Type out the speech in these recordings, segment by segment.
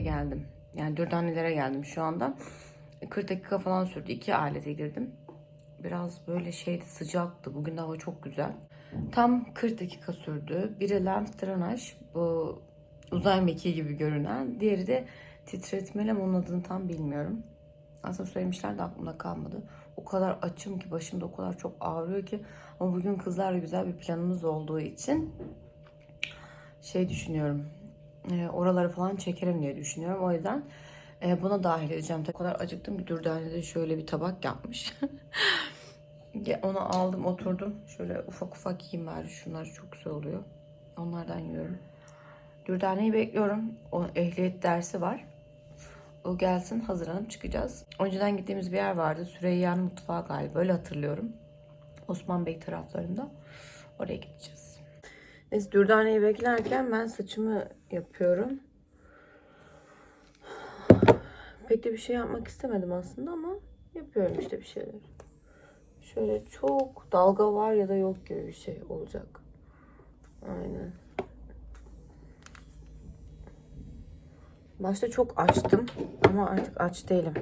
geldim. Yani dürdanelere geldim şu anda. 40 dakika falan sürdü. İki alete girdim. Biraz böyle şeydi sıcaktı. Bugün hava çok güzel. Tam 40 dakika sürdü. Biri Lamp Drenage. Bu uzay mekiği gibi görünen. Diğeri de titretmeli ama onun adını tam bilmiyorum. Aslında söylemişler de aklımda kalmadı. O kadar açım ki başımda o kadar çok ağrıyor ki. Ama bugün kızlarla güzel bir planımız olduğu için şey düşünüyorum. E, oraları falan çekerim diye düşünüyorum. O yüzden e, buna dahil edeceğim. O kadar acıktım ki Dürdane şöyle bir tabak yapmış. Ya, Onu aldım oturdum. Şöyle ufak ufak yiyeyim bari. Şunlar çok güzel oluyor. Onlardan yiyorum. Dürdane'yi bekliyorum. O ehliyet dersi var. O gelsin hazırlanıp çıkacağız. Önceden gittiğimiz bir yer vardı. Süreyya'nın mutfağı galiba. Öyle hatırlıyorum. Osman Bey taraflarında. Oraya gideceğiz. Neyse Dürdane'yi beklerken ben saçımı yapıyorum. Pek de bir şey yapmak istemedim aslında ama yapıyorum işte bir şeyler. Şöyle çok dalga var ya da yok gibi bir şey olacak. Aynen. Başta çok açtım ama artık aç değilim.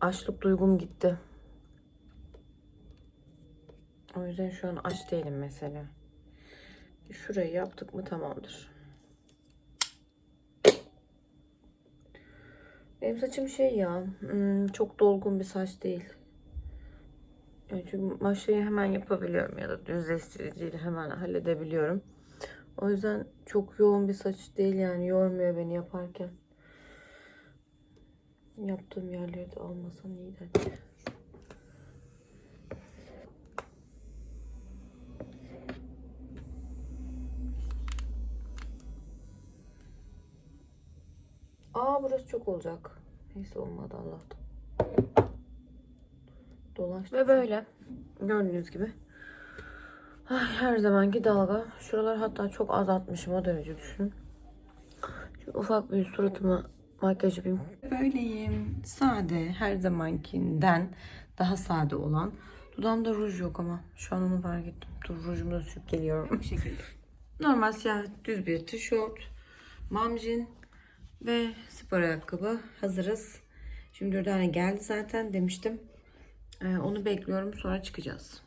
Açlık duygum gitti. O yüzden şu an aç değilim mesela. Şurayı yaptık mı tamamdır. Benim saçım şey ya, hmm, çok dolgun bir saç değil. Yani çünkü maşayı hemen yapabiliyorum ya da düzleştiriciyle hemen halledebiliyorum. O yüzden çok yoğun bir saç değil yani yormuyor beni yaparken. Yaptığım yerleri de almasam iyiydi. Aa çok olacak. Neyse olmadı Allah'tan. Dolaştı. Ve böyle gördüğünüz gibi. Ay, her zamanki dalga. Şuralar hatta çok azaltmışım o derece düşün. Şu ufak bir suratıma makyaj yapayım. Böyleyim. Sade her zamankinden daha sade olan. Dudağımda ruj yok ama şu an onu fark ettim. Dur rujumu da sürüp geliyorum. Bu şekilde. Normal siyah düz bir tişört, mamjin ve spor ayakkabı. Hazırız. Şimdi Dürdane geldi zaten demiştim. Ee, onu bekliyorum sonra çıkacağız.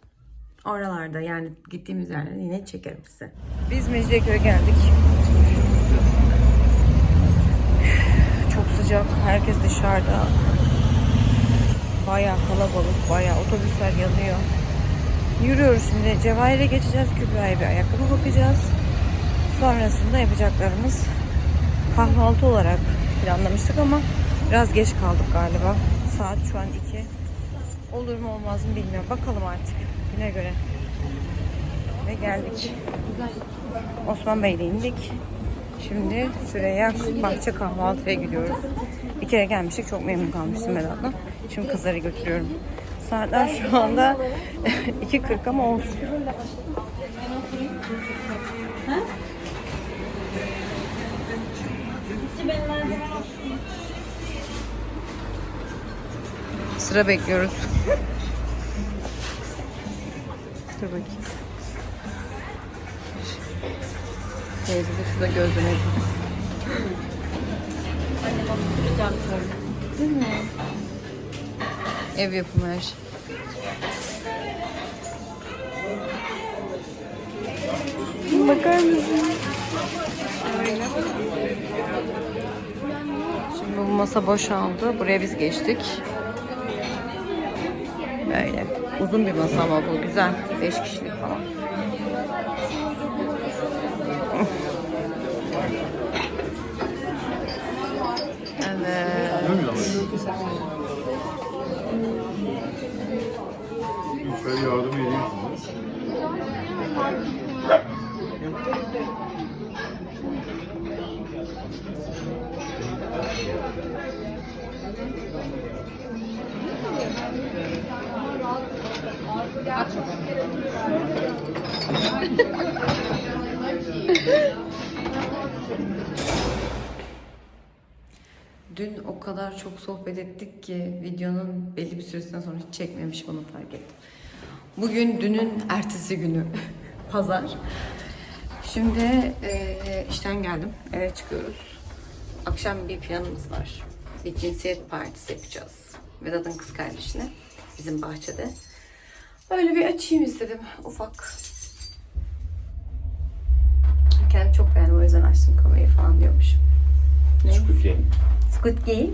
Oralarda yani gittiğimiz yerlerde yine çekerim size. Biz Mecidiyeköy'e geldik. Çok sıcak. Herkes dışarıda. Bayağı kalabalık. Bayağı otobüsler yanıyor. Yürüyoruz şimdi. Cevahir'e geçeceğiz. Kübra'ya bir ayakkabı bakacağız. Sonrasında yapacaklarımız kahvaltı olarak planlamıştık ama biraz geç kaldık galiba. Saat şu an 2. Olur mu olmaz mı bilmiyorum. Bakalım artık güne göre. Ve geldik. Osman Bey'le indik. Şimdi Süreyya Bahçe kahvaltıya gidiyoruz. Bir kere gelmiştik. Çok memnun kalmıştım Vedat'la. Şimdi kızları götürüyorum. Saatler şu anda 2.40 ama olsun. Sıra bekliyoruz. Dur bakayım. Teyze de şurada gözleme yapıyor. Değil mi? Ev yapımı her şey. Bakar mısın? Şimdi bu masa boşaldı. Buraya biz geçtik. Böyle. Uzun bir masa ama bu güzel. 5 kişilik falan. Evet. Şöyle yardım Dün o kadar çok sohbet ettik ki videonun belli bir süresinden sonra hiç çekmemişim onu fark ettim. Bugün dünün ertesi günü. Pazar. Şimdi e, işten geldim. Eve çıkıyoruz. Akşam bir planımız var. Bir cinsiyet partisi yapacağız. Vedat'ın kız kardeşine. Bizim bahçede. Öyle bir açayım istedim. Ufak. Kendimi çok beğendim o yüzden açtım kamerayı falan diyormuş. Ne? Squid Game. Squid Game.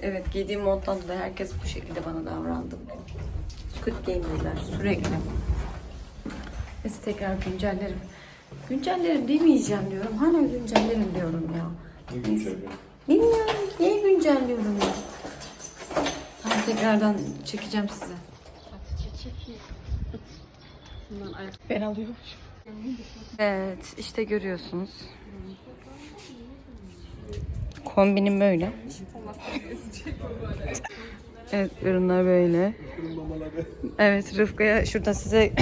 Evet giydiğim monttan dolayı herkes bu şekilde bana davrandı. Squid Game dediler sürekli. Neyse tekrar güncellerim. Güncellerim demeyeceğim diyorum. Hala güncellerim diyorum ya. Neyse. Bilmiyorum niye güncelliyorum ya. Tamam tekrardan çekeceğim size. Ben alıyorum. Evet işte görüyorsunuz. Kombinim böyle. Evet ürünler böyle. Evet Rıfkı'ya şurada size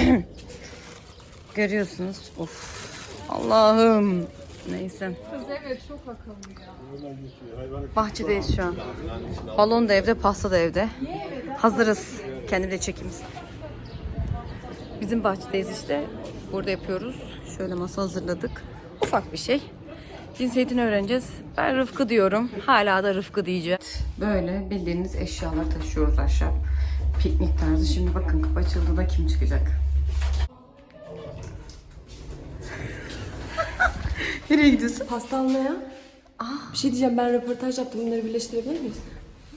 görüyorsunuz. Of Allah'ım. Neyse. Bahçedeyiz şu an. Balon da evde, pasta da evde. Hazırız. Kendim de çekeyim. Bizim bahçedeyiz işte. Burada yapıyoruz. Şöyle masa hazırladık. Ufak bir şey. Cinsiyetini öğreneceğiz. Ben Rıfkı diyorum. Hala da Rıfkı diyeceğim. Böyle bildiğiniz eşyalar taşıyoruz aşağı. Piknik tarzı. Şimdi bakın kapı açıldığında kim çıkacak? Nereye gidiyorsun? Pasta almaya. Bir şey diyeceğim ben röportaj yaptım. Bunları birleştirebilir miyiz?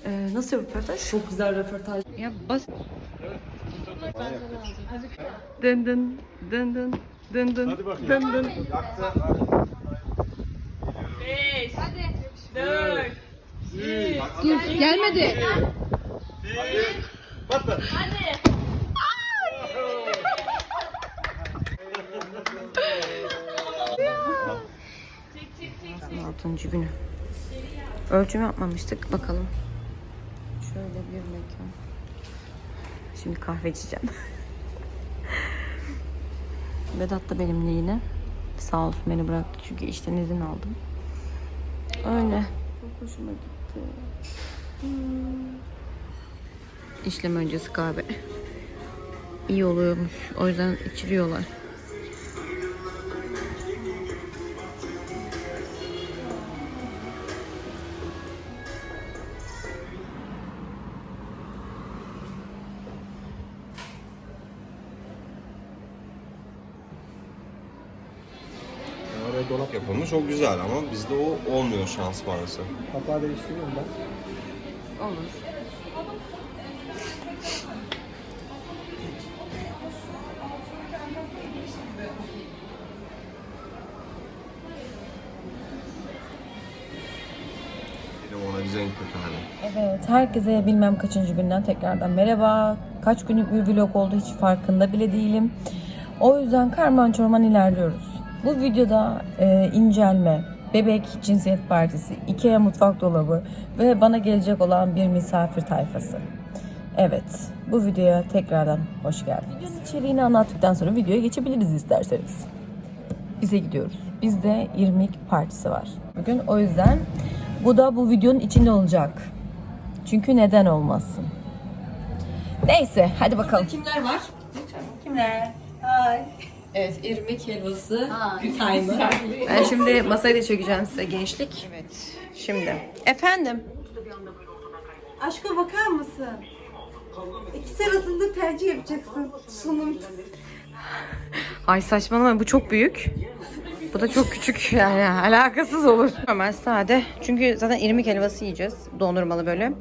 Ee, nasıl röportaj? Çok güzel röportaj. Ya bas. Dın dın dın dın dın dın Hadi bakayım. dın dın. Gelmedi. Altıncı günü. Ölçüm yapmamıştık. Bakalım. Şöyle bir mekan. Şimdi kahve içeceğim. Vedat da benimle yine. Sağ olsun beni bıraktı çünkü işten izin aldım. Öyle. Çok hoşuma gitti. İşlem öncesi kahve. İyi oluyormuş. O yüzden içiriyorlar. Oraya dolap yapılmış o güzel ama bizde o olmuyor şans maalesef. Kapağı değiştiriyorum ben. Olur. Ona güzel en kötü hani. Evet, herkese bilmem kaçıncı günden tekrardan merhaba. Kaç günlük bir vlog oldu hiç farkında bile değilim. O yüzden karman çorman ilerliyoruz. Bu videoda e, incelme, bebek cinsiyet partisi, Ikea mutfak dolabı ve bana gelecek olan bir misafir tayfası. Evet, bu videoya tekrardan hoş geldiniz. Videonun içeriğini anlattıktan sonra videoya geçebiliriz isterseniz. Bize gidiyoruz. Bizde irmik partisi var. Bugün o yüzden bu da bu videonun içinde olacak. Çünkü neden olmasın? Neyse hadi bakalım. Kimler var? Evet irmik helvası timer. Ben şimdi masayı da çekeceğim size gençlik. Evet. Şimdi. Efendim. Aşka bakar mısın? İkisi arasında tercih yapacaksın. Sunum. Ay saçmalama bu çok büyük. Bu da çok küçük yani alakasız olur. Normal sade. Çünkü zaten irmik helvası yiyeceğiz. Dondurmalı böyle.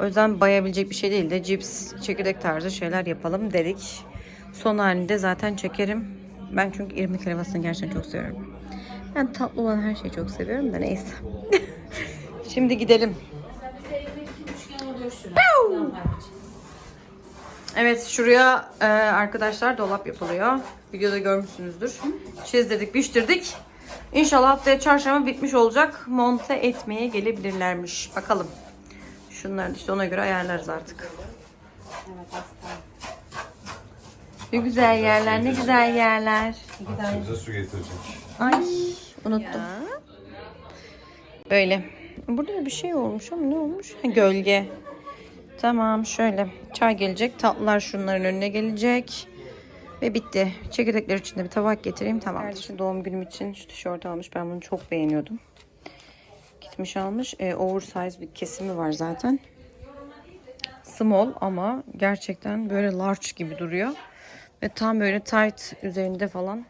O yüzden bayabilecek bir şey değil de cips, çekirdek tarzı şeyler yapalım dedik. Son halinde zaten çekerim. Ben çünkü irmik helvasını gerçekten çok seviyorum. Ben tatlı olan her şeyi çok seviyorum da neyse. Şimdi gidelim. Evet şuraya e, arkadaşlar dolap yapılıyor. Videoda görmüşsünüzdür. Çizdirdik, biçtirdik. İnşallah haftaya çarşamba bitmiş olacak. Monte etmeye gelebilirlermiş. Bakalım. Şunları işte ona göre ayarlarız artık. Ne güzel yerler, ne güzel yerler. Bize su getirecek. Ay unuttum. Böyle. Burada da bir şey olmuş ama ne olmuş? Ha, gölge. Tamam şöyle. Çay gelecek. Tatlılar şunların önüne gelecek. Ve bitti. Çekirdekler için de bir tabak getireyim. Tamam. Kardeşim doğum günüm için şu tişört almış. Ben bunu çok beğeniyordum. Gitmiş almış. E, oversize bir kesimi var zaten. Small ama gerçekten böyle large gibi duruyor. Ve tam böyle tight üzerinde falan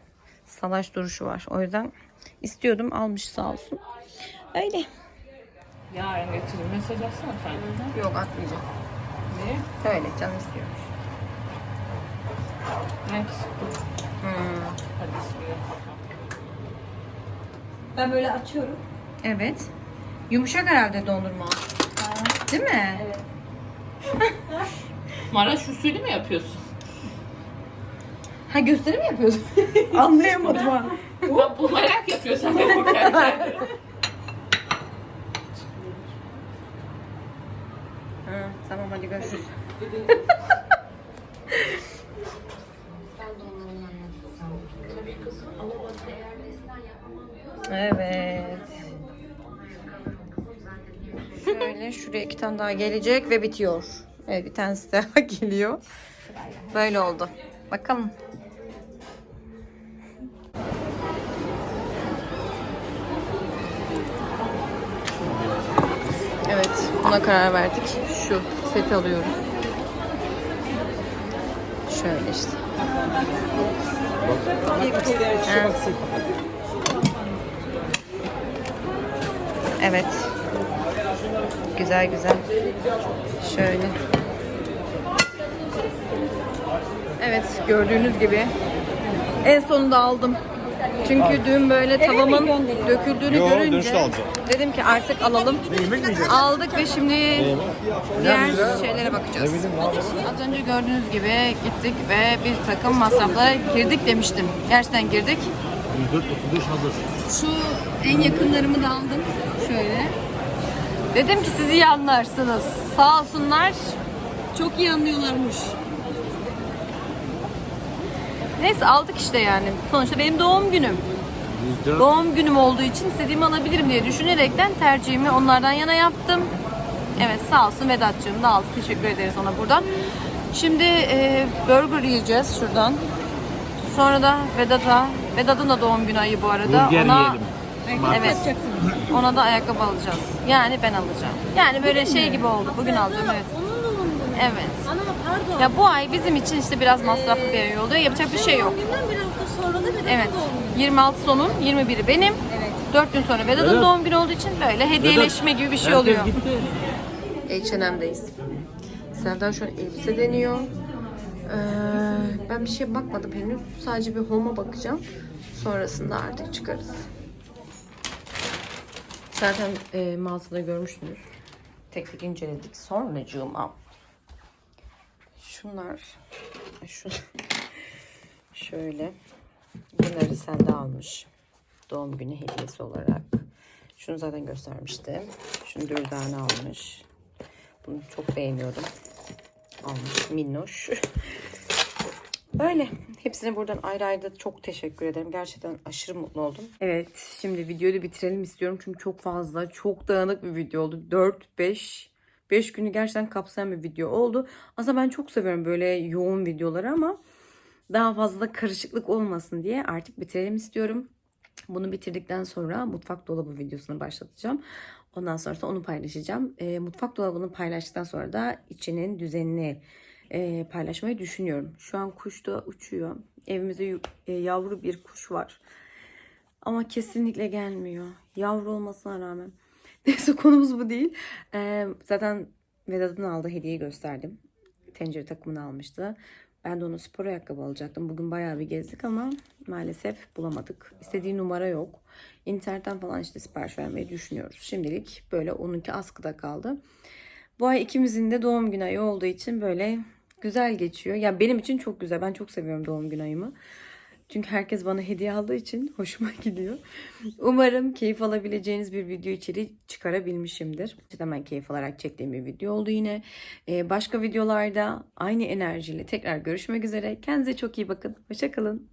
salaş duruşu var. O yüzden istiyordum almış sağ olsun. Öyle. Yarın götürün. Mesaj atsana kendine. Yok atmayacağım. Niye? Öyle canım istiyormuş. Hmm. Hadi bismillah. Ben böyle açıyorum. Evet. Yumuşak herhalde dondurma. Değil mi? Evet. Maraş usulü mü yapıyorsun? Ha gösteri mi yapıyorsun? Anlayamadım ha. Bu, bu merak yapıyorsan benim kendime. Ha, tamam hadi görüşürüz. evet. Şöyle şuraya iki tane daha gelecek ve bitiyor. Evet bir tanesi daha geliyor. Böyle oldu. Bakalım. Evet, buna karar verdik. Şu seti alıyoruz. Şöyle işte. Evet. Güzel güzel. Şöyle. Evet, gördüğünüz gibi en sonunda aldım. Çünkü dün böyle tavamın döküldüğünü Yo, görünce alacağım. dedim ki artık alalım. Aldık ve şimdi diğer şeylere bakacağız. Az önce gördüğünüz gibi gittik ve bir takım masraflara girdik demiştim. Gerçekten girdik. 135 hazır. Şu en yakınlarımı da aldım. Şöyle. Dedim ki siz iyi anlarsınız. Sağ olsunlar. Çok iyi anlıyorlarmış. Neyse aldık işte yani. Sonuçta benim doğum günüm. Doğum günüm olduğu için istediğimi alabilirim diye düşünerekten tercihimi onlardan yana yaptım. Evet sağ olsun Vedat'cığım da aldı. Teşekkür ederiz ona buradan. Şimdi e, burger yiyeceğiz şuradan. Sonra da Vedat'a, Vedat'ın da doğum günü ayı bu arada. Burger ona, yiyelim. Evet. Ona da ayakkabı alacağız. Yani ben alacağım. Yani böyle şey gibi oldu. Bugün alacağım evet. Evet. Ana pardon. Ya bu ay bizim için işte biraz masraflı bir ay oluyor. Yapacak bir şey yok. Bundan bir hafta sonra da bir Evet. 26 sonun 21'i benim. 4 gün sonra Vedat'ın doğum günü olduğu için böyle hediyeleşme gibi bir şey oluyor. H&M'deyiz. Serdar şu an elbise deniyor. Ee, ben bir şeye bakmadım henüz. Sadece bir home'a bakacağım. Sonrasında artık çıkarız. Zaten e, mağazada görmüşsünüz. Tek tek inceledik. Sonracığıma şunlar şu şöyle bunları sende almış. Doğum günü hediyesi olarak. Şunu zaten göstermiştim. Şunu dürdane almış. Bunu çok beğeniyorum. Almış. Minnoş. Öyle. Hepsine buradan ayrı ayrı da çok teşekkür ederim. Gerçekten aşırı mutlu oldum. Evet. Şimdi videoyu da bitirelim istiyorum. Çünkü çok fazla, çok dağınık bir video oldu. 4, 5, 5 günü gerçekten kapsayan bir video oldu. Aslında ben çok seviyorum böyle yoğun videoları ama daha fazla karışıklık olmasın diye artık bitirelim istiyorum. Bunu bitirdikten sonra mutfak dolabı videosunu başlatacağım. Ondan sonra onu paylaşacağım. E, mutfak dolabını paylaştıktan sonra da içinin düzenini e, paylaşmayı düşünüyorum. Şu an kuş da uçuyor. Evimizde e, yavru bir kuş var. Ama kesinlikle gelmiyor. Yavru olmasına rağmen. Neyse konumuz bu değil. E, zaten Vedat'ın aldığı hediyeyi gösterdim. Tencere takımını almıştı. Ben de ona spor ayakkabı alacaktım. Bugün bayağı bir gezdik ama maalesef bulamadık. İstediği numara yok. İnternetten falan işte sipariş vermeyi düşünüyoruz. Şimdilik böyle onunki askıda kaldı. Bu ay ikimizin de doğum günü ayı olduğu için böyle güzel geçiyor. Ya benim için çok güzel. Ben çok seviyorum doğum günü ayımı. Çünkü herkes bana hediye aldığı için hoşuma gidiyor. Umarım keyif alabileceğiniz bir video içeriği çıkarabilmişimdir. Hemen keyif alarak çektiğim bir video oldu yine. Ee, başka videolarda aynı enerjiyle tekrar görüşmek üzere. Kendinize çok iyi bakın. Hoşçakalın.